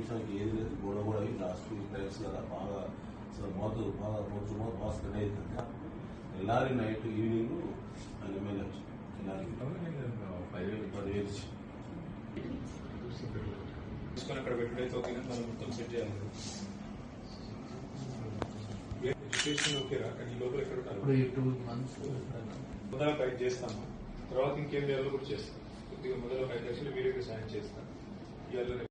నిమిషానికి ఏది లేదు. గొడవ కూడా అయ్యి లాస్ట్ టైమ్స్ కదా బాగా అసలు మోతు బాగా కొంచెం మోతు బాగా స్ప్రెడ్ అవుతుంది ఎల్లారి నైట్ ఈవినింగ్ ఆయన ఎమ్మెల్యే వచ్చి ఎల్లారి పదివేలు పదివేలు ఇచ్చి తీసుకొని అక్కడ పెట్టుడైతే ఓకే మనం మొత్తం సెట్ చేయాలి. ఎడ్యుకేషన్ ఓకేరా కానీ లోపల ఎక్కడ చేస్తాము. తర్వాత ఇంకేం చేయాలో కూడా చేస్తాం. కొద్దిగా మొదల ఫైట్ చేసి వీడియోకి సాయం చేస్తాం. ఇవాళ పాపం వాళ్ళు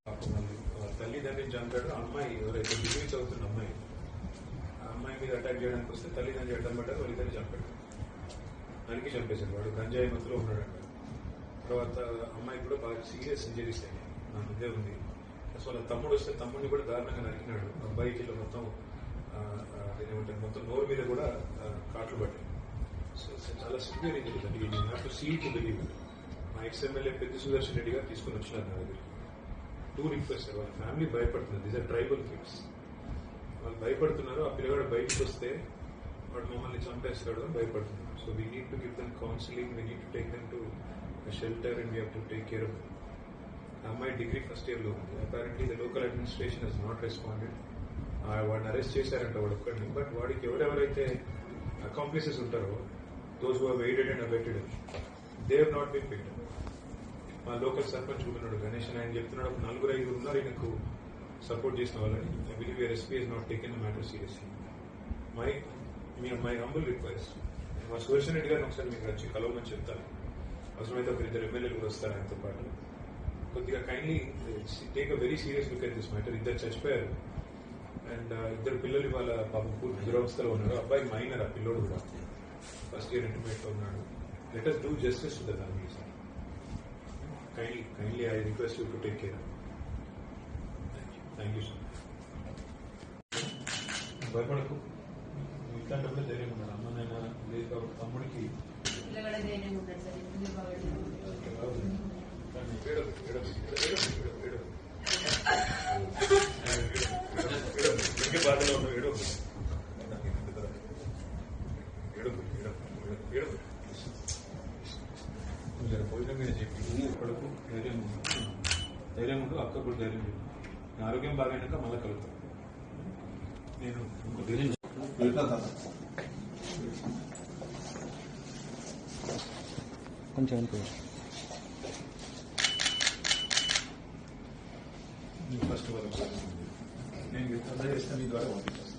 వాళ్ళ తల్లిదండ్రిని అంటాడు అమ్మాయి ఎవరైతే డిగ్రీ చదువుతున్న అమ్మాయి ఆ అమ్మాయి మీద అటాక్ చేయడానికి వస్తే తల్లిదండ్రులు అడ్డం పడ్డారు వాళ్ళిద్దరు చంపాడు. దానికి చంపేశాడు. వాడు గంజాయి మత్తులో ఉన్నాడంట. తర్వాత అమ్మాయి కూడా బాగా సీరియస్ ఇంజరీస్ అయ్యాయి. నా ముందే ఉంది. అసలు తమ్ముడు వస్తే తమ్ముడిని కూడా దారుణంగా నరికినాడు. అబ్బాయి ఇట్లా మొత్తం మొత్తం నోరు మీద కూడా కాట్లు పడ్డాయి. సో చాలా సివియర్ ఇంజరీస్ అండి. నాకు సీ టు బిలీవ్ మా ఎక్స్ ఎమ్మెల్యే పెద్ద సుదర్శన్ రెడ్డి గారు తీసుకుని వచ్చినారు నా దగ్గరికి. టూ రిక్వెస్ట్ వాళ్ళ ఫ్యామిలీ భయపడుతున్నారు. దీస్ ఆర్ ట్రైబల్ కిడ్స్ వాళ్ళు భయపడుతున్నారు. ఆ పిల్లగాడు బయటకు వస్తే వాడు మమ్మల్ని చంపేస్తాడు అని భయపడుతున్నారు. So we need to give them counselling we need to take them to shelter and we have to take care of అమ్మాయి డిగ్రీ ఫస్ట్ ఇయర్లో ఉంది. Apparently the local administration has not responded వాడిని అరెస్ట్ చేశారంట వాడు ఒక్కడిని. But వాడికి ఎవరెవరైతే accomplices ఉంటారో those who aided and abetted they have not been picked మా లోకల్ సర్పంచ్ ఉన్నాడు గణేష్ అని ఆయన చెప్తున్నాడు. ఒక నలుగురు ఐదుగురు ఉన్నారు ఈయనకు సపోర్ట్ చేసిన వాళ్ళని. I believe your SP is not taken matter seriously my me my humble request మా సుదర్శన్ రెడ్డి గారిని ఒకసారి మీకు వచ్చి కలవమని చెప్తాను. అవసరమైతే ఒక ఇద్దరు ఎమ్మెల్యేలు కూడా వస్తారు ఆయనతో పాటు. కొద్దిగా kindly take a very serious look at this matter ఇద్దరు చచ్చిపోయారు. అండ్ uh, ఇద్దరు పిల్లలు ఇవాళ పాపం పూర్తి దురవస్థలో ఉన్నారు. అబ్బాయి మైనర్ ఆ పిల్లోడు కూడా. ఫస్ట్ ఇయర్ ఇంటర్మీడియట్లో ఉన్నాడు. Let us do justice to the family sir kindly kindly I request you to take care thank you sir భయపడకు. ఇట్లాంటప్పుడు ధైర్యం ఉన్నారు అమ్మ నాయన లేదు కాబట్టి తమ్ముడికి ధైర్యం ఉంటాడు సార్. జర భోజనం మీద చెప్పి కొడుకు ధైర్యం. ధైర్యం ఉండు అక్క కూడా ధైర్యం నా ఆరోగ్యం బాగైనాక మళ్ళీ కలుగుతాం నేను ఇంకో ధైర్యం. కొంచెం ఫస్ట్ వరకు నేను తొందర చేస్తాను మీ ద్వారా పంపిస్తాను